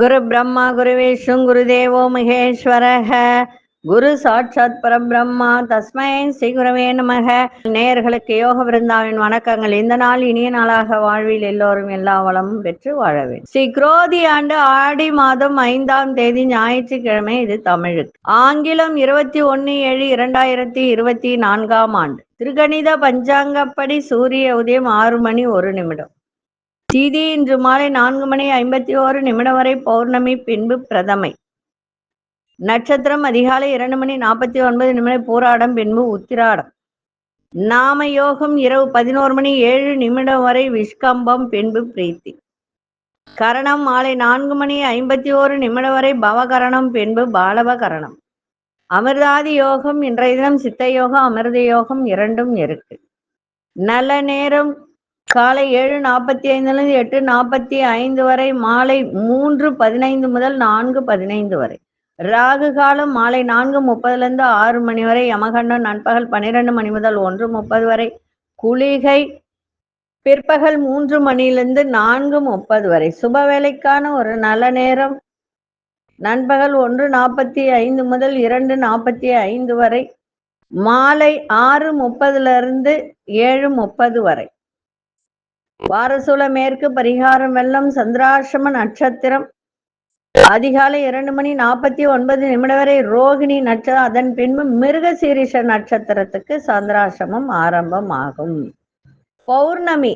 குரு பிரம்மா குரு விஷ்ணு குரு தேவோ மகேஸ்வரக குரு சாட்சாத் பரபிரம்மா தஸ்மை ஸ்ரீ குருவே நமக. நேயர்களுக்கு யோக விருந்தாவின் வணக்கங்கள். இந்த நாள் இனிய நாளாக வாழ்வில் எல்லோரும் எல்லா வளமும் பெற்று வாழவேன் ஸ்ரீ குரோதி ஆண்டு ஆடி மாதம் ஐந்தாம் தேதி ஞாயிற்றுக்கிழமை இது தமிழுக்கு. ஆங்கிலம் இருபத்தி ஒன்னு ஏழு இரண்டாயிரத்தி இருபத்தி நான்காம் ஆண்டு. திருகணித பஞ்சாங்கப்படி சூரிய உதயம் ஆறு மணி ஒரு நிமிடம். திதி இன்று மாலை நான்கு மணி ஐம்பத்தி ஓரு நிமிடம் வரை பௌர்ணமி பின்பு பிரதமை. நட்சத்திரம் அதிகாலை இரண்டு மணி நாற்பத்தி ஒன்பது நிமிடம் போராடம் பின்பு உத்திராடம். நாம யோகம் இரவு பதினோரு மணி ஏழு நிமிடம் வரை விஷ்கம்பம் பின்பு பிரீத்தி. கரணம் மாலை நான்கு மணி ஐம்பத்தி ஓரு நிமிடம் வரை பவகரணம் பின்பு பாலவ கரணம் அமிர்தாதி யோகம் இன்றைய தினம் சித்த யோகம் அமிர்த யோகம் இரண்டும் இருக்கு. நல்ல நேரம் காலை ஏழு நாற்பத்தி ஐந்துலேருந்து எட்டு நாற்பத்தி ஐந்து வரை மாலை மூன்று பதினைந்து முதல் நான்கு பதினைந்து வரை. ராகு காலம் மாலை நான்கு முப்பதுலேருந்து ஆறு மணி வரை யமகண்டம் நண்பகல் பன்னிரெண்டு மணி முதல் ஒன்று முப்பது வரை. குளிகை பிற்பகல் மூன்று மணியிலிருந்து நான்கு முப்பது வரை. சுப வேலைக்கான ஒரு நல்ல நேரம். நண்பகல் ஒன்று நாற்பத்தி ஐந்து முதல் இரண்டு நாற்பத்தி ஐந்து வரை. மாலை ஆறு முப்பதுல இருந்து ஏழு முப்பது வரை. வாரசூல மேற்கு பரிகாரம் வெள்ளம் சந்திராசிரம நட்சத்திரம். அதிகாலை இரண்டு மணி நாற்பத்தி ஒன்பது நிமிடம் வரை ரோகிணி நட்சத்திரம் அதன் பின்பு மிருகசீரிஷ நட்சத்திரத்துக்கு சந்திராசிரமம் ஆரம்பம் ஆகும் பௌர்ணமி.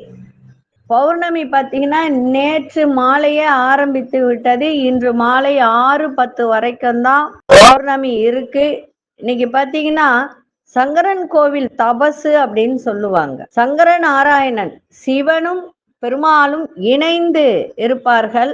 பௌர்ணமி பார்த்தீங்கன்னா நேற்று மாலையே ஆரம்பித்து விட்டது. இன்று மாலை ஆறு பத்து வரைக்கும் தான் பௌர்ணமி இருக்கு. இன்னைக்கு பார்த்தீங்கன்னா சங்கரன் கோவில் தபசு அப்படின்னு சொல்லுவாங்க. சங்கர நாராயணன் சிவனும் பெருமாளும் இணைந்து இருப்பார்கள்.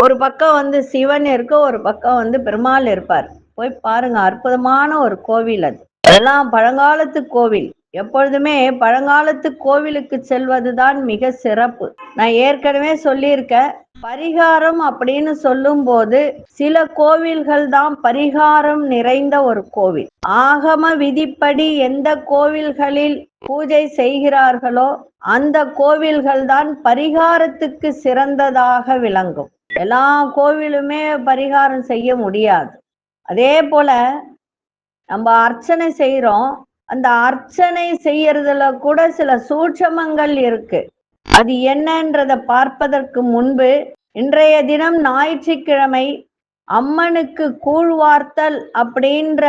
ஒரு பக்கம் வந்து சிவன் இருக்கு ஒரு பக்கம் வந்து பெருமாள் இருப்பார். போய் பாருங்க அற்புதமான ஒரு கோவில் அது. அதெல்லாம் பழங்காலத்து கோவில். எப்பொழுதுமே பழங்காலத்து கோவிலுக்கு செல்வதுதான் மிக சிறப்பு. நான் ஏற்கனவே சொல்லியிருக்கேன் பரிகாரம் அப்படின்னு சொல்லும் போது சில கோவில்கள் தான் பரிகாரம் நிறைந்த ஒரு கோவில். ஆகம விதிப்படி எந்த கோவில்களில் பூஜை செய்கிறார்களோ அந்த கோவில்கள் தான் பரிகாரத்துக்கு சிறந்ததாக விளங்கும். எல்லா கோவிலுமே பரிகாரம் செய்ய முடியாது. அதே போல நம்ம அர்ச்சனை செய்யறோம் அந்த அர்ச்சனை செய்யறதுல கூட சில சூட்சமங்கள் இருக்கு. அது என்னன்றத பார்ப்பதற்கு முன்பு இன்றைய தினம் ஞாயிற்றுக்கிழமை அம்மனுக்கு கூழ்வார்த்தல் அப்படின்ற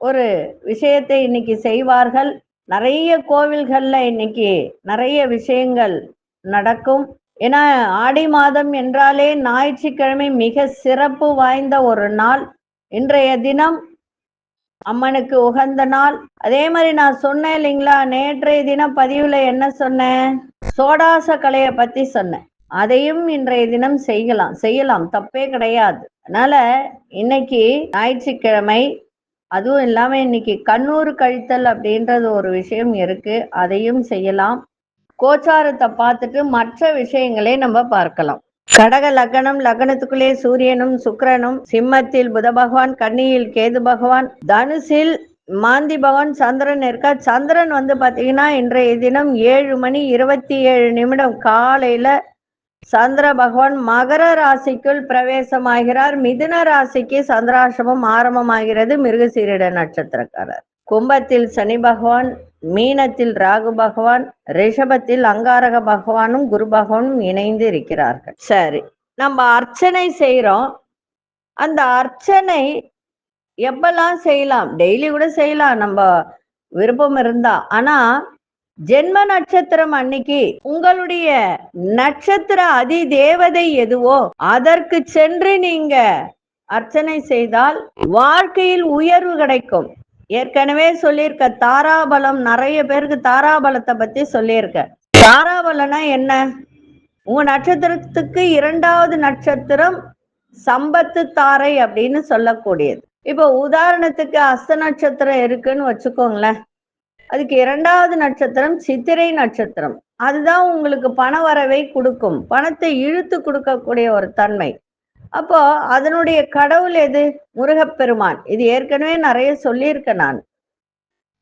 ஒரு விஷயத்தை இன்னைக்கு செய்வார்கள். நிறைய கோவில்கள்ல இன்னைக்கு நிறைய விஷயங்கள் நடக்கும். ஏன்னா ஆடி மாதம் என்றாலே ஞாயிற்றுக்கிழமை மிக சிறப்பு வாய்ந்த ஒரு நாள். இன்றைய தினம் அம்மனுக்கு உகந்த நாள். அதே மாதிரி நான் சொன்னேன் இல்லைங்களா நேற்றைய தினம் பதிவுல என்ன சொன்னேன்? சோடாச கலையை பத்தி சொன்னேன். அதையும் இன்றைய தினம் செய்யலாம். செய்யலாம். தப்பே கிடையாது. அதனால இன்னைக்கு ஞாயிற்றுக்கிழமை அதுவும் இல்லாம இன்னைக்கு கண்ணூர் கழித்தல் அப்படின்றது ஒரு விஷயம் இருக்கு. அதையும் செய்யலாம். கோச்சாரத்தை பார்த்துட்டு மற்ற விஷயங்களை நம்ம பார்க்கலாம். கடக லக்னம் லக்னத்துக்குள்ளே சூரியனும் சுக்கிரனும் சிம்மத்தில் புத பகவான் கன்னியில் கேது பகவான் தனுசில் மாந்தி பகவான் சந்திரன் இருக்கா? சந்திரன் வந்து பாத்தீங்கன்னா இன்றைய தினம் ஏழு மணி இருபத்தி ஏழு நிமிடம் காலையில சந்திர பகவான் மகர ராசிக்குள் பிரவேசமாகிறார். மிதுன ராசிக்கு சந்திராசிரமம் ஆரம்பமாகிறது மிருகசீரிட நட்சத்திரக்காரர். கும்பத்தில் சனி பகவான் மீனத்தில் ராகு பகவான் ரிஷபத்தில் அங்காரக பகவானும் குரு பகவானும் இணைந்து இருக்கிறார்கள். சரி நம்ம அர்ச்சனை செய்கிறோம் அந்த அர்ச்சனை எப்பெல்லாம் செய்யலாம்? டெய்லி கூட செய்யலாம் நம்ம விருப்பம் இருந்தா. ஆனா ஜென்ம நட்சத்திரம் அன்னைக்கு உங்களுடைய நட்சத்திர அதி தேவதை எதுவோ அதற்கு சென்று நீங்க அர்ச்சனை செய்தால் வாழ்க்கையில் உயர்வு கிடைக்கும். ஏற்கனவே சொல்லியிருக்க தாராபலம் நிறைய பேருக்கு தாராபலத்தை பத்தி சொல்லியிருக்க. தாராபலம்னா என்ன? உங்க நட்சத்திரத்துக்கு இரண்டாவது நட்சத்திரம் சம்பத்து தாரை அப்படின்னு சொல்லக்கூடியது. இப்போ உதாரணத்துக்கு அஸ்த நட்சத்திரம் இருக்குன்னு வச்சுக்கோங்களேன். அதுக்கு இரண்டாவது நட்சத்திரம் சித்திரை நட்சத்திரம். அதுதான் உங்களுக்கு பண வரவை கொடுக்கும். பணத்தை இழுத்து கொடுக்கக்கூடிய ஒரு தன்மை. அப்போ அதனுடைய கடவுள் எது? முருகப்பெருமான். இது ஏற்கனவே நிறைய சொல்லியிருக்கேன் நான்.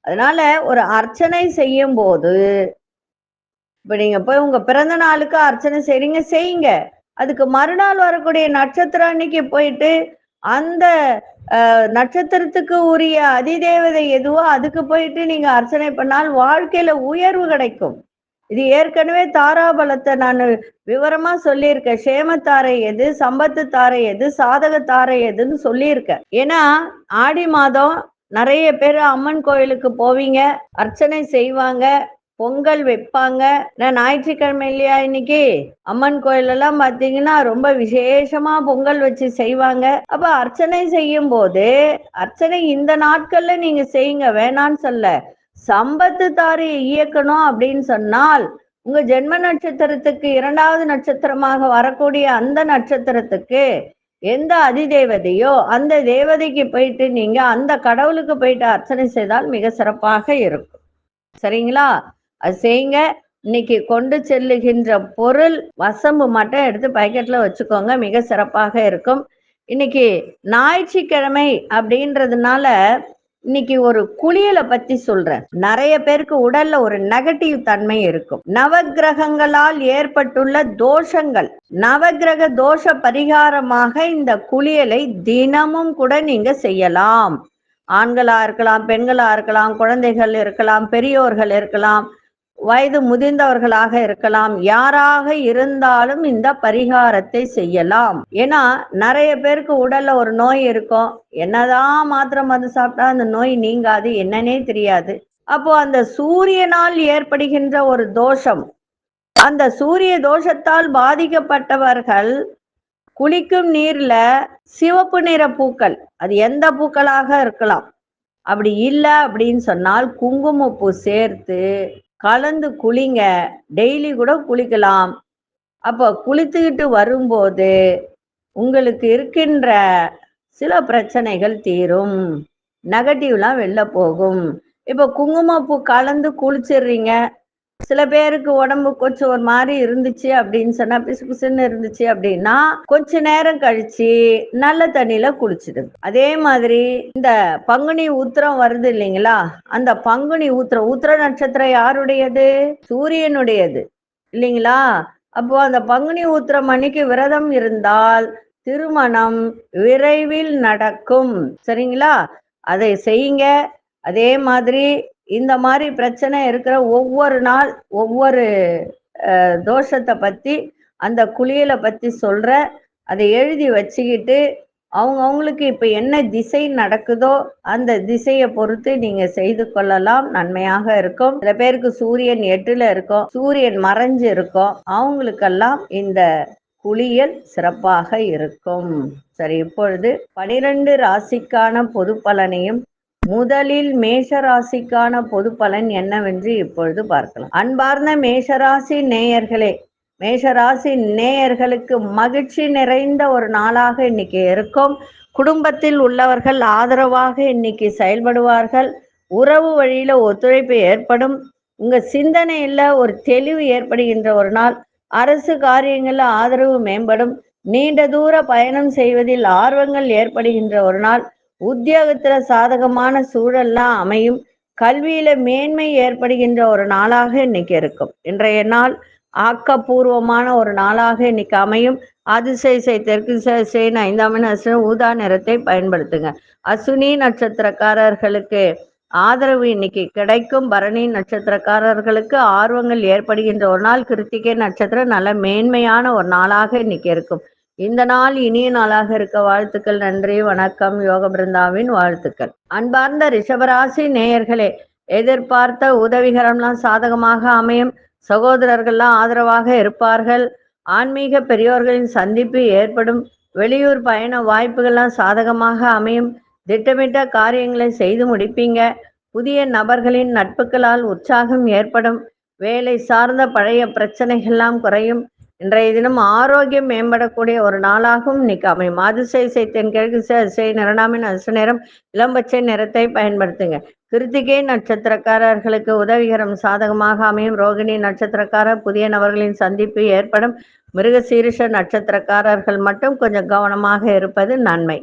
அதனால ஒரு அர்ச்சனை செய்யும் போது இப்ப நீங்க போய் உங்க பிறந்த நாளுக்கு அர்ச்சனை செய்றீங்க செய்யுங்க. அதுக்கு மறுநாள் வரக்கூடிய நட்சத்திரம் அன்னைக்கு போயிட்டு அந்த நட்சத்திரத்துக்கு உரிய அதிதேவதை எதுவோ அதுக்கு போயிட்டு நீங்க அர்ச்சனை பண்ணால் வாழ்க்கையில உயர்வு கிடைக்கும். இது ஏற்கனவே தாராபலத்தை நான் விவரமா சொல்லியிருக்கேன். சேமத்தாரை எது சம்பத்து தாரை எது சாதக தாரை எதுன்னு சொல்லியிருக்கேன். ஏன்னா ஆடி மாதம் நிறைய பேர் அம்மன் கோயிலுக்கு போவீங்க அர்ச்சனை செய்வாங்க பொங்கல் வைப்பாங்க. நான் ஞாயிற்றுக்கிழமை இல்லையா இன்னைக்கு? அம்மன் கோயிலெல்லாம் பார்த்தீங்கன்னா ரொம்ப விசேஷமா பொங்கல் வச்சு செய்வாங்க. அப்ப அர்ச்சனை செய்யும் போது அர்ச்சனை இந்த நாட்கள்ல நீங்க செய்யுங்க வேணான்னு சொல்ல. சம்பத்து தாரையை இயக்கணும் அப்படின்னு சொன்னால் உங்க ஜென்ம நட்சத்திரத்துக்கு இரண்டாவது நட்சத்திரமாக வரக்கூடிய அந்த நட்சத்திரத்துக்கு எந்த அதிதேவதையோ அந்த தேவதைக்கு போயிட்டு நீங்க அந்த கடவுளுக்கு போயிட்டு அர்ச்சனை செய்தால் மிக சிறப்பாக இருக்கும். சரிங்களா? அது செய்யுங்க. இன்னைக்கு கொண்டு செல்லுகின்ற பொருள் வசம்பு மட்டும் எடுத்து பாக்கெட்ல வச்சுக்கோங்க. மிக சிறப்பாக இருக்கும். இன்னைக்கு ஞாயிற்றுக்கிழமை அப்படின்றதுனால இன்னைக்கு ஒரு குளியலை பத்தி சொல்றேன். நிறைய பேருக்கு உடல்ல ஒரு நெகட்டிவ் தன்மை இருக்கும். நவகிரகங்களால் ஏற்பட்டுள்ள தோஷங்கள். நவகிரக தோஷ பரிகாரமாக இந்த குளியலை தினமும் கூட நீங்க செய்யலாம். ஆண்களா இருக்கலாம் பெண்களா இருக்கலாம் குழந்தைகள் இருக்கலாம் பெரியோர்கள் இருக்கலாம். வயது முதிர்ந்தவர்களாக இருக்கலாம். யாராக இருந்தாலும் இந்த பரிகாரத்தை செய்யலாம். ஏன்னா நிறைய பேருக்கு உடல்ல ஒரு நோய் இருக்கும். என்னதான் மாத்திரை மருந்து சாப்பிட்டா அந்த நோய் நீங்காது என்னன்னே தெரியாது. அப்போ அந்த சூரியனால் ஏற்படுகின்ற ஒரு தோஷம் அந்த சூரிய தோஷத்தால் பாதிக்கப்பட்டவர்கள் குளிக்கும் நீர்ல சிவப்பு நிற பூக்கள் அது எந்த பூக்களாக இருக்கலாம். அப்படி இல்லை அப்படின்னு சொன்னால் குங்குமப்பூ சேர்த்து கலந்து குளிங்க. டெய்லி கூட குளிக்கலாம். அப்போ குளித்துக்கிட்டு வரும்போது உங்களுக்கு இருக்கின்ற சில பிரச்சனைகள் தீரும். நெகட்டிவ்லாம் வெளில போகும். இப்போ குங்குமப்பூ கலந்து குளிச்சிடுறீங்க. சில பேருக்கு உடம்பு கொஞ்சம் ஒரு மாதிரி இருந்துச்சு அப்படின்னு சொன்னா பிசு பிசுன்னு இருந்துச்சு அப்படின்னா கொஞ்ச நேரம் கழிச்சு நல்ல தண்ணியில குளிச்சுடுங்க அதே மாதிரி இந்த பங்குனி உத்திரம் வருது இல்லைங்களா? அந்த பங்குனி உத்திரம் உத்திர நட்சத்திரம் யாருடையது? சூரியனுடையது. இல்லைங்களா? அப்போ அந்த பங்குனி உத்திரம் அன்னைக்கு விரதம் இருந்தால் திருமணம் விரைவில் நடக்கும். சரிங்களா? அதை செய்யுங்க. அதே மாதிரி இந்த மாதிரி பிரச்சனை இருக்கிற ஒவ்வொரு நாள் ஒவ்வொரு தோஷத்தை பற்றி அந்த குளியலை பற்றி சொல்கிற அதை எழுதி வச்சுக்கிட்டு அவங்க அவங்களுக்கு இப்போ என்ன திசை நடக்குதோ அந்த திசையை பொறுத்து நீங்க செய்து கொள்ளலாம். நன்மையாக இருக்கும். சில பேருக்கு சூரியன் எட்டுல இருக்கும். சூரியன் மறைஞ்சு இருக்கும். அவங்களுக்கெல்லாம் இந்த குளியல் சிறப்பாக இருக்கும். சரி இப்பொழுது பனிரெண்டு ராசிக்கான பொது பலனையும் முதலில் மேஷராசிக்கான பொது பலன் என்னவென்று இப்பொழுது பார்க்கலாம். அன்பார்ந்த மேஷராசி நேயர்களே மேஷராசி நேயர்களுக்கு மகிழ்ச்சி நிறைந்த ஒரு நாளாக இன்னைக்கு இருக்கும். குடும்பத்தில் உள்ளவர்கள் ஆதரவாக இன்னைக்கு செயல்படுவார்கள். உறவு வழியில ஒத்துழைப்பு ஏற்படும். உங்க சிந்தனையில ஒரு தெளிவு ஏற்படுகின்ற ஒரு நாள். அரசு காரியங்கள்ல ஆதரவு மேம்படும். நீண்ட தூர பயணம் செய்வதில் ஆர்வங்கள் ஏற்படுகின்ற ஒரு நாள். உத்தியோகத்துல சாதகமான சூழல்லாம் அமையும். கல்வியில மேன்மை ஏற்படுகின்ற ஒரு நாளாக இன்னைக்கு இருக்கும். இன்றைய நாள் ஆக்கப்பூர்வமான ஒரு நாளாக இன்னைக்கு அமையும். அதிசயசை தெற்கு சேன் ஐந்தாம் நட்சத்திரம் ஊதா நிறத்தை பயன்படுத்துங்க. அசுனி நட்சத்திரக்காரர்களுக்கு ஆதரவு இன்னைக்கு கிடைக்கும். பரணி நட்சத்திரக்காரர்களுக்கு ஆர்வங்கள் ஏற்படுகின்ற ஒரு நாள். கிருத்திகை நட்சத்திரம் நல்ல மேன்மையான ஒரு நாளாக இன்னைக்கு இருக்கும். இந்த நாள் இனிய நாளாக இருக்க வாழ்த்துக்கள் நன்றி வணக்கம் யோக பிருந்தாவின் வாழ்த்துக்கள். அன்பார்ந்த ரிஷபராசி நேயர்களே எதிர்பார்த்த உதவிகரம்லாம் சாதகமாக அமையும். சகோதரர்கள்லாம் ஆதரவாக இருப்பார்கள். ஆன்மீக பெரியோர்களின் சந்திப்பு ஏற்படும். வெளியூர் பயண வாய்ப்புகள்லாம் சாதகமாக அமையும். திட்டமிட்ட காரியங்களை செய்து முடிப்பீங்க. புதிய நபர்களின் நட்புகளால் உற்சாகம் ஏற்படும். வேலை சார்ந்த பழைய பிரச்சனைகள்லாம் குறையும். இன்றைய தினம் ஆரோக்கியம் மேம்படக்கூடிய ஒரு நாளாகவும் இன்னைக்கு அமையும். அதிசய சைத்தன் கிழக்கு அதிசய நிறனாமின் அதிர்ஷ்ட நேரம் இளம்பச்சை நிறத்தை பயன்படுத்துங்க. கிருத்திகை நட்சத்திரக்காரர்களுக்கு உதவிகரம் சாதகமாக அமையும் ரோகிணி நட்சத்திரக்காரர் புதிய நபர்களின் சந்திப்பு ஏற்படும். மிருகசீரிஷ நட்சத்திரக்காரர்கள் மட்டும் கொஞ்சம் கவனமாக இருப்பது நன்மை.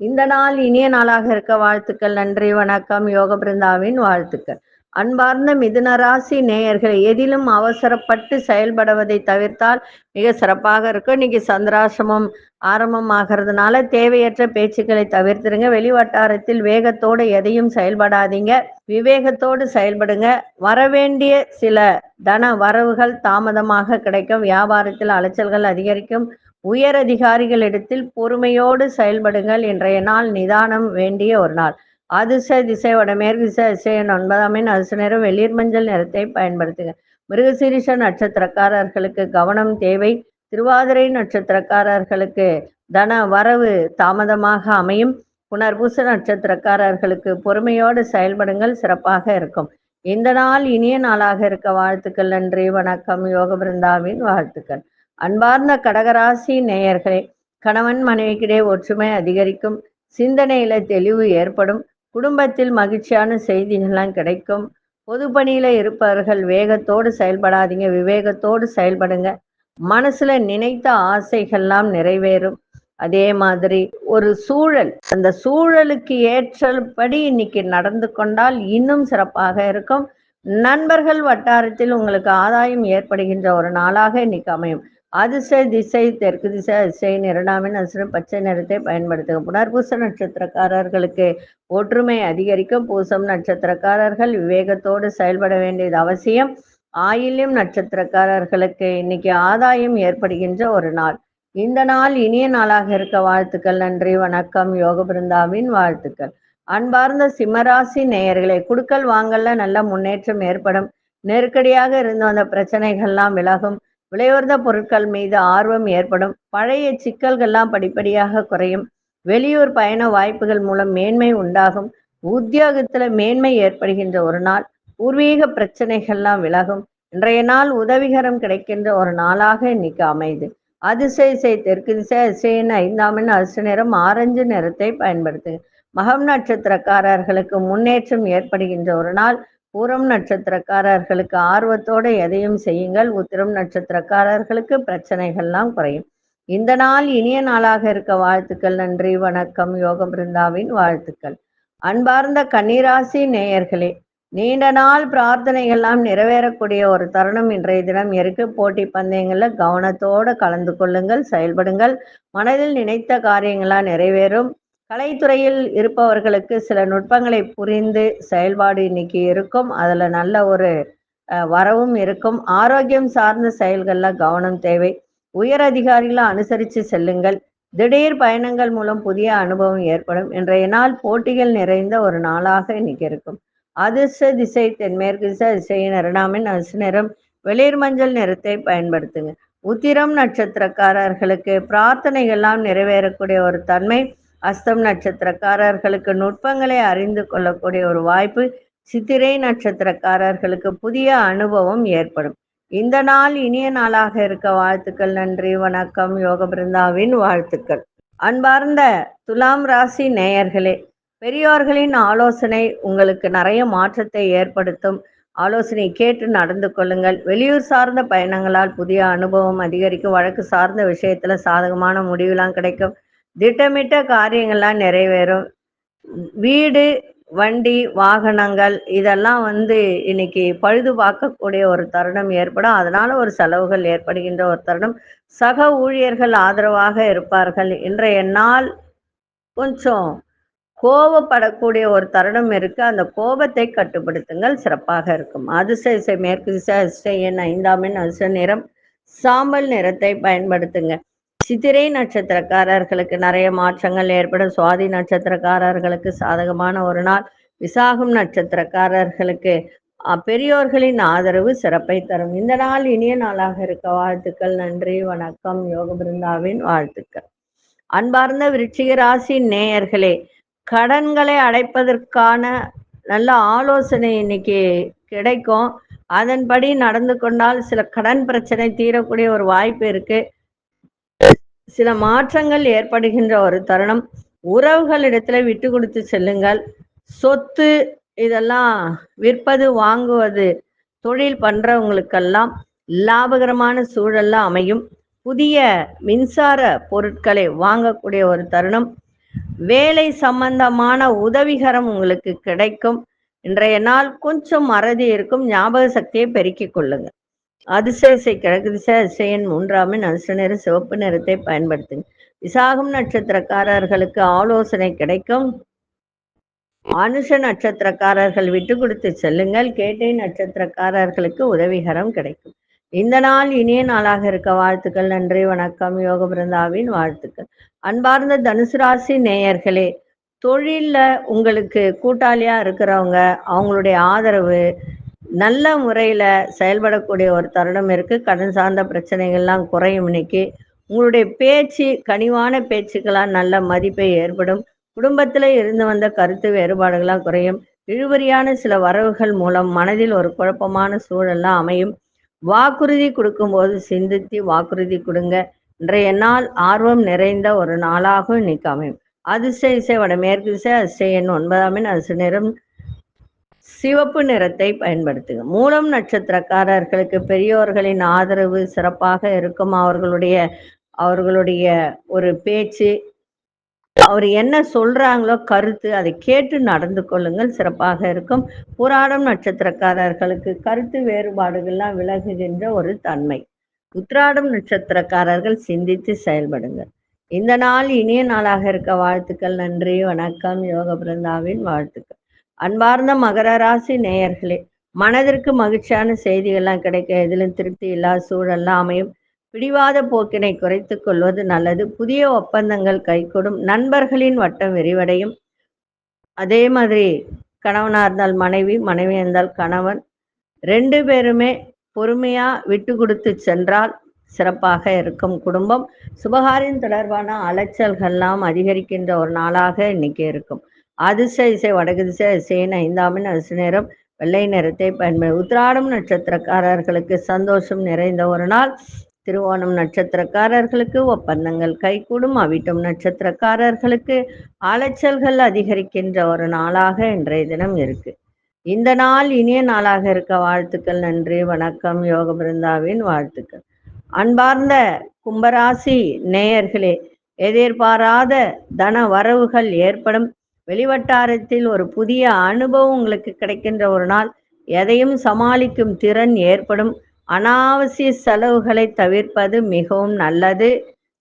இந்த நாள் இனிய நாளாக இருக்க வாழ்த்துக்கள் நன்றி வணக்கம் யோக பிருந்தாவின் வாழ்த்துக்கள். அன்பார்ந்த மிதுனராசி நேயர்களை நேயர்கள் எதிலும் அவசரப்பட்டு செயல்படுவதை தவிர்த்தால் மிக சிறப்பாக இருக்கும். இன்னைக்கு சந்திராசிரமம் ஆரம்பமாகிறதுனால தேவையற்ற பேச்சுக்களை தவிர்த்துருங்க. வெளிவட்டாரத்தில் வேகத்தோடு எதையும் செயல்படாதீங்க. விவேகத்தோடு செயல்படுங்க. வரவேண்டிய சில தன வரவுகள் தாமதமாக கிடைக்கும். வியாபாரத்தில் அலைச்சல்கள் அதிகரிக்கும். உயர் அதிகாரிகளிடத்தில் பொறுமையோடு செயல்படுங்கள். இன்றைய நாள் நிதானம் வேண்டிய ஒரு நாள். அதிர்ஷ திசை வடமேற்கு திசை திசையின் ஒன்பதாம் எண் அதிர்ஷ்ட வெளிர் மஞ்சள் நிறத்தை பயன்படுத்துங்க மிருகசீரிஷ நட்சத்திரக்காரர்களுக்கு கவனம் தேவை. திருவாதிரை நட்சத்திரக்காரர்களுக்கு தன வரவு தாமதமாக அமையும். புனர்பூச நட்சத்திரக்காரர்களுக்கு பொறுமையோடு செயல்படுங்கள் சிறப்பாக இருக்கும். இந்த நாள் இனிய நாளாக இருக்க வாழ்த்துக்கள் நன்றி வணக்கம் யோக பிருந்தாவின் வாழ்த்துக்கள். அன்பார்ந்த கடகராசி நேயர்களே கணவன் மனைவிக்கிடையே ஒற்றுமை அதிகரிக்கும். சிந்தனையில தெளிவு ஏற்படும். குடும்பத்தில் மகிழ்ச்சியான செய்திகள்லாம் கிடைக்கும். பொது பணியில இருப்பவர்கள் வேகத்தோடு செயல்படாதீங்க விவேகத்தோடு செயல்படுங்க. மனசுல நினைத்த ஆசைகள்லாம் நிறைவேறும். அதே மாதிரி ஒரு சூழல் அந்த சூழலுக்கு ஏற்றபடி இன்னைக்கு நடந்து கொண்டால் இன்னும் சிறப்பாக இருக்கும். நண்பர்கள் வட்டாரத்தில் உங்களுக்கு ஆதாயம் ஏற்படுகின்ற ஒரு நாளாக இன்னைக்கு அமையும். அதிசய திசை தெற்கு திசை அதிசயின் இரண்டாமின் அசுரம் பச்சை நிறத்தை பயன்படுத்துங்க புனர்பூச நட்சத்திரக்காரர்களுக்கு ஒற்றுமை அதிகரிக்கும். பூசம் நட்சத்திரக்காரர்கள் விவேகத்தோடு செயல்பட வேண்டியது அவசியம். ஆயில்யம் நட்சத்திரக்காரர்களுக்கு இன்னைக்கு ஆதாயம் ஏற்படுகின்ற ஒரு நாள். இந்த நாள் இனிய நாளாக இருக்க வாழ்த்துக்கள் நன்றி வணக்கம் யோக பிருந்தாவின் வாழ்த்துக்கள். அன்பார்ந்த சிம்மராசி நேயர்களே குடுக்கல் வாங்கல்ல நல்ல முன்னேற்றம் ஏற்படும். நெருக்கடியாக இருந்து வந்த பிரச்சனைகள்லாம் விலகும். விலையுயர்ந்த பொருட்கள் மீது ஆர்வம் ஏற்படும். பழைய சிக்கல்கள்லாம் படிப்படியாக குறையும். வெளியூர் பயண வாய்ப்புகள் மூலம் மேன்மை உண்டாகும். உத்தியோகத்துல மேன்மை ஏற்படுகின்ற ஒரு நாள். பூர்வீக பிரச்சனைகள்லாம் விலகும். இன்றைய நாள் உதவிகரம் கிடைக்கின்ற ஒரு நாளாக இன்னைக்கு அமைது அதிசய செய் தெற்கு திசை அதிசயின் ஐந்தாமின் அதிர்ஷ்ட நிறம் ஆரஞ்சு நிறத்தை பயன்படுத்துங்க. மகம் நட்சத்திரக்காரர்களுக்கு முன்னேற்றம் ஏற்படுகின்ற ஒரு நாள். பூரம் நட்சத்திரக்காரர்களுக்கு ஆர்வத்தோடு எதையும் செய்யுங்கள். உத்திரம் நட்சத்திரக்காரர்களுக்கு பிரச்சனைகள்லாம் குறையும். இந்த நாள் இனிய நாளாக இருக்க வாழ்த்துக்கள். நன்றி வணக்கம். யோகம் பிருந்தாவின் வாழ்த்துக்கள். அன்பார்ந்த கன்னிராசி நேயர்களே நீண்ட நாள் பிரார்த்தனைகள்லாம் நிறைவேறக்கூடிய ஒரு தருணம் இன்றைய தினம் இருக்கு. போட்டி பந்தயங்களில் கவனத்தோடு கலந்து கொள்ளுங்கள் செயல்படுங்கள். மனதில் நினைத்த காரியங்கள்லாம் நிறைவேறும். கலைத்துறையில் இருப்பவர்களுக்கு சில நுட்பங்களை புரிந்து செயல்பாடு இன்னைக்கு இருக்கும். அதில் நல்ல ஒரு வரவும் இருக்கும். ஆரோக்கியம் சார்ந்த செயல்களில் கவனம் தேவை. உயர் அதிகாரிகளை அனுசரித்து செல்லுங்கள். திடீர் பயணங்கள் மூலம் புதிய அனுபவம் ஏற்படும். இன்றைய நாள் போட்டிகள் நிறைந்த ஒரு நாளாக இன்னைக்கு இருக்கும். அதிர்ஷ்ட திசை தென்மேற்கு திசை திசையின் இரண்டாமின் அரிசி நிறம் வெளிர் மஞ்சள் நிறத்தை பயன்படுத்துங்க. உத்திரம் நட்சத்திரக்காரர்களுக்கு பிரார்த்தனைகள்லாம் நிறைவேறக்கூடிய ஒரு தன்மை அஸ்தம் நட்சத்திரக்காரர்களுக்கு நுட்பங்களை அறிந்து கொள்ளக்கூடிய ஒரு வாய்ப்பு சித்திரை நட்சத்திரக்காரர்களுக்கு புதிய அனுபவம் ஏற்படும். இந்த நாள் இனிய நாளாக இருக்க வாழ்த்துக்கள் நன்றி வணக்கம் யோக பிருந்தாவின் வாழ்த்துக்கள். அன்பார்ந்த துலாம் ராசி நேயர்களே பெரியோர்களின் ஆலோசனை உங்களுக்கு நிறைய மாற்றத்தை ஏற்படுத்தும். ஆலோசனை கேட்டு நடந்து கொள்ளுங்கள். வெளியூர் சார்ந்த பயணங்களால் புதிய அனுபவம் அதிகரிக்கும். வழக்கு சார்ந்த விஷயத்துல சாதகமான முடிவுலாம் கிடைக்கும். திட்டமிட்ட காரியங்கள்லாம் நிறைவேறும். வீடு வண்டி வாகனங்கள் இதெல்லாம் வந்து இன்னைக்கு பழுது பார்க்கக்கூடிய ஒரு தருணம் ஏற்படும். அதனால ஒரு செலவுகள் ஏற்படுகின்ற ஒரு தருணம். சக ஊழியர்கள் ஆதரவாக இருப்பார்கள். இன்றைய நாள் கொஞ்சம் கோபப்படக்கூடிய ஒரு தருணம் இருக்கு. அந்த கோபத்தை கட்டுப்படுத்துங்கள். சிறப்பாக இருக்கும். அதிர்ஷ்ட இசை மேற்கு திசை அதிர்ஷ்ட எண் ஐந்தாம் எண் அதிர்ஷ்ட நிறம் சாம்பல் நிறத்தை பயன்படுத்துங்க. சித்திரை நட்சத்திரக்காரர்களுக்கு நிறைய மாற்றங்கள் ஏற்படும். சுவாதி நட்சத்திரக்காரர்களுக்கு சாதகமான ஒரு நாள். விசாகம் நட்சத்திரக்காரர்களுக்கு பெரியோர்களின் ஆதரவு சிறப்பை தரும். இந்த நாள் இனிய நாளாக இருக்க வாழ்த்துக்கள். நன்றி வணக்கம். யோக பிருந்தாவின் வாழ்த்துக்கள். அன்பார்ந்த விருச்சிக ராசி நேயர்களே கடன்களை அடைப்பதற்கான நல்ல ஆலோசனை இன்னைக்கு கிடைக்கும். அதன்படி நடந்து கொண்டால் சில கடன் பிரச்சனை தீரக்கூடிய ஒரு வாய்ப்பு இருக்கு. சில மாற்றங்கள் ஏற்படுகின்ற ஒரு தருணம். உறவுகளிடத்துல விட்டு கொடுத்து செல்லுங்கள். சொத்து இதெல்லாம் விற்பது வாங்குவது தொழில் பண்றவங்களுக்கெல்லாம் லாபகரமான சூழல்ல அமையும். புதிய மின்சார பொருட்களை வாங்கக்கூடிய ஒரு தருணம். வேலை சம்பந்தமான உதவிகரம் உங்களுக்கு கிடைக்கும். இன்றைய நாள் கொஞ்சம் மறதி இருக்கும். ஞாபக சக்தியை பெருக்கிக் கொள்ளுங்கள். அதிசயசை கிழக்கு திசை அதிசயன் மூன்றாமின் அதிர்ஷ்ட நிற சிவப்பு நிறத்தை பயன்படுத்துங்க விசாகம் நட்சத்திரக்காரர்களுக்கு ஆலோசனை கிடைக்கும். அனுஷ நட்சத்திரக்காரர்கள் விட்டு கொடுத்து செல்லுங்கள். கேட்டை நட்சத்திரக்காரர்களுக்கு உதவிகரம் கிடைக்கும். இந்த நாள் இனிய நாளாக இருக்க வாழ்த்துக்கள். நன்றி வணக்கம். யோக பிருந்தாவின் வாழ்த்துக்கள். அன்பார்ந்த தனுசு ராசி நேயர்களே தொழில்ல உங்களுக்கு கூட்டாளியா இருக்கிறவங்க அவங்களுடைய ஆதரவு நல்ல முறையில் செயல்படக்கூடிய ஒரு தருணம் இருக்கு. கடன் சார்ந்த பிரச்சனைகள்லாம் குறையும் இன்னைக்கு. உங்களுடைய பேச்சு கனிவான பேச்சுக்களால் நல்ல மதிப்பை ஏற்படும். குடும்பத்தில் இருந்து வந்த கருத்து வேறுபாடுகளாக குறையும். இழுபறியான சில வரவுகள் மூலம் மனதில் ஒரு குழப்பமான சூழல்லாம் அமையும். வாக்குறுதி கொடுக்கும்போது சிந்தித்து வாக்குறுதி கொடுங்க. இன்றைய நாள் ஆர்வம் நிறைந்த ஒரு நாளாகவும் இன்னைக்கு அமையும். அதிசய இசை வடமேற்கு திசை அதிசய எண் ஒன்பதாம் எண் அதிசய நிறம் சிவப்பு நிறத்தை பயன்படுத்துங்க மூலம் நட்சத்திரக்காரர்களுக்கு பெரியோர்களின் ஆதரவு சிறப்பாக இருக்கும். அவர்களுடைய அவர்களுடைய ஒரு பேச்சு அவர் என்ன சொல்றாங்களோ கருத்து அதை கேட்டு நடந்து கொள்ளுங்கள். சிறப்பாக இருக்கும். புராடம் நட்சத்திரக்காரர்களுக்கு கருத்து வேறுபாடுகள்லாம் விலகுகின்ற ஒரு தன்மை. உத்ராடம் நட்சத்திரக்காரர்கள் சிந்தித்து செயல்படுங்க இந்த நாள் இனிய நாளாக இருக்க. வாழ்த்துக்கள் நன்றி வணக்கம். யோக பிருந்தாவின் வாழ்த்துக்கள். அன்பார்ந்த மகர ராசி நேயர்களே மனதிற்கு மகிழ்ச்சியான செய்திகள்லாம் கிடைக்க எதிலும் திருப்தி இல்லாத சூழல்லாம் அமையும். பிடிவாத போக்கினை குறைத்து கொள்வது நல்லது. புதிய ஒப்பந்தங்கள் கைகூடும். நண்பர்களின் வட்டம் விரிவடையும். அதே மாதிரி கணவனாக இருந்தால் மனைவி மனைவி இருந்தால் கணவன். ரெண்டு பேருமே பொறுமையா விட்டு கொடுத்து சென்றால் சிறப்பாக இருக்கும் குடும்பம். சுபகாரியம் தொடர்பான அலைச்சல்கள்லாம் அதிகரிக்கின்ற ஒரு நாளாக இன்னைக்கு இருக்கும். அதிர்ஷ்ட இசை வடக்கு திசை இசையின் ஐந்தாமின் அதிர்ஷ்ட நேரம். வெள்ளை நிறத்தை பயன்படும் உத்திராடம் நட்சத்திரக்காரர்களுக்கு சந்தோஷம் நிறைந்த ஒரு நாள். திருவோணம் நட்சத்திரக்காரர்களுக்கு ஒப்பந்தங்கள் கைகூடும். அவிட்டம் நட்சத்திரக்காரர்களுக்கு அலைச்சல்கள் அதிகரிக்கின்ற ஒரு நாளாக இன்றைய தினம் இருக்கு. இந்த நாள் இனிய நாளாக இருக்க வாழ்த்துக்கள் நன்றி வணக்கம் யோக பிருந்தாவின் வாழ்த்துக்கள். அன்பார்ந்த கும்பராசி நேயர்களே எதிர்பாராத தன வரவுகள் ஏற்படும். வெளிவட்டாரத்தில் ஒரு புதிய அனுபவம் உங்களுக்கு கிடைக்கின்ற ஒரு நாள். எதையும் சமாளிக்கும் திறன் ஏற்படும். அனாவசிய செலவுகளை தவிர்ப்பது மிகவும் நல்லது.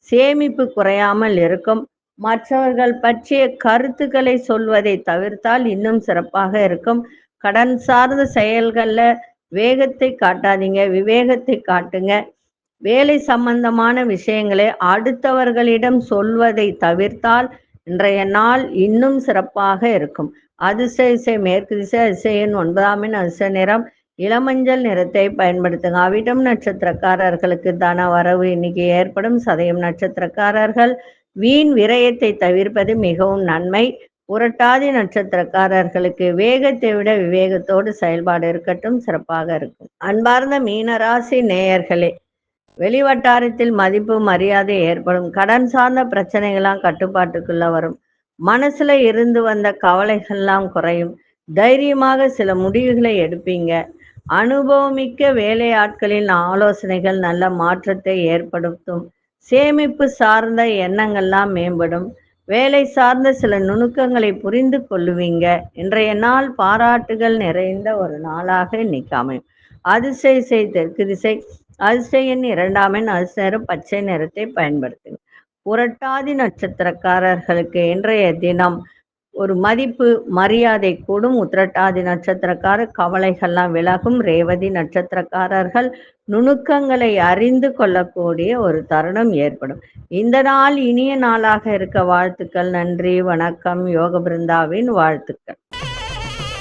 சேமிப்பு குறையாமல் இருக்கும். மற்றவர்கள் பற்றிய கருத்துக்களை சொல்வதை தவிர்த்தால் இன்னும் சிறப்பாக இருக்கும். கடன் சார்ந்த செயல்களில் வேகத்தை காட்டாதீங்க விவேகத்தை காட்டுங்க. வேலை சம்பந்தமான விஷயங்களை அடுத்தவர்களிடம் சொல்வதை தவிர்த்தால் இன்றைய நாள் இன்னும் சிறப்பாக இருக்கும். அதிர்ஷ்ட இசை மேற்கு திசை அதிசயன் ஒன்பதாமின் அதிர்ஷ்ட நிறம். இளமஞ்சள் நிறத்தை பயன்படுத்துங்க. அவிட்டம் நட்சத்திரக்காரர்களுக்கு தன வரவு இன்னைக்கு ஏற்படும். சதயம் நட்சத்திரக்காரர்கள் வீண் விரயத்தை தவிர்ப்பது மிகவும் நன்மை. புரட்டாதி நட்சத்திரக்காரர்களுக்கு வேகத்தை விட விவேகத்தோடு செயல்பாடு இருக்கட்டும். சிறப்பாக இருக்கும். அன்பார்ந்த மீனராசி நேயர்களே வெளிவட்டாரத்தில் மதிப்பு மரியாதை ஏற்படும். கடன் சார்ந்த பிரச்சனைகள்லாம் கட்டுப்பாட்டுக்குள்ள வரும். மனசுல இருந்து வந்த கவலைகள்லாம் குறையும். தைரியமாக சில முடிவுகளை எடுப்பீங்க. அனுபவமிக்க வேலையாட்களின் ஆலோசனைகள் நல்ல மாற்றத்தை ஏற்படுத்தும். சேமிப்பு சார்ந்த எண்ணங்கள்லாம் மேம்படும். வேலை சார்ந்த சில நுணுக்கங்களை புரிந்து கொள்ளுவீங்க. இன்றைய நாள் பாராட்டுகள் நிறைந்த ஒரு நாளாக இன்னைக்கு அமையும். அதிசய தெற்கு திசை. அதிசயன் இரண்டாம் எண் அதிசய பச்சை நிறத்தை பயன்படுத்துங்க புரட்டாதி நட்சத்திரக்காரர்களுக்கு இன்றைய தினம் ஒரு மதிப்பு மரியாதை கூடும். உத்திரட்டாதி நட்சத்திரக்காரர் கவலைகள்லாம் விலகும். ரேவதி நட்சத்திரக்காரர்கள் நுணுக்கங்களை அறிந்து கொள்ளக்கூடிய ஒரு தருணம் ஏற்படும். இந்த நாள் இனிய நாளாக இருக்க வாழ்த்துக்கள். நன்றி வணக்கம். யோக பிருந்தாவின் வாழ்த்துக்கள்.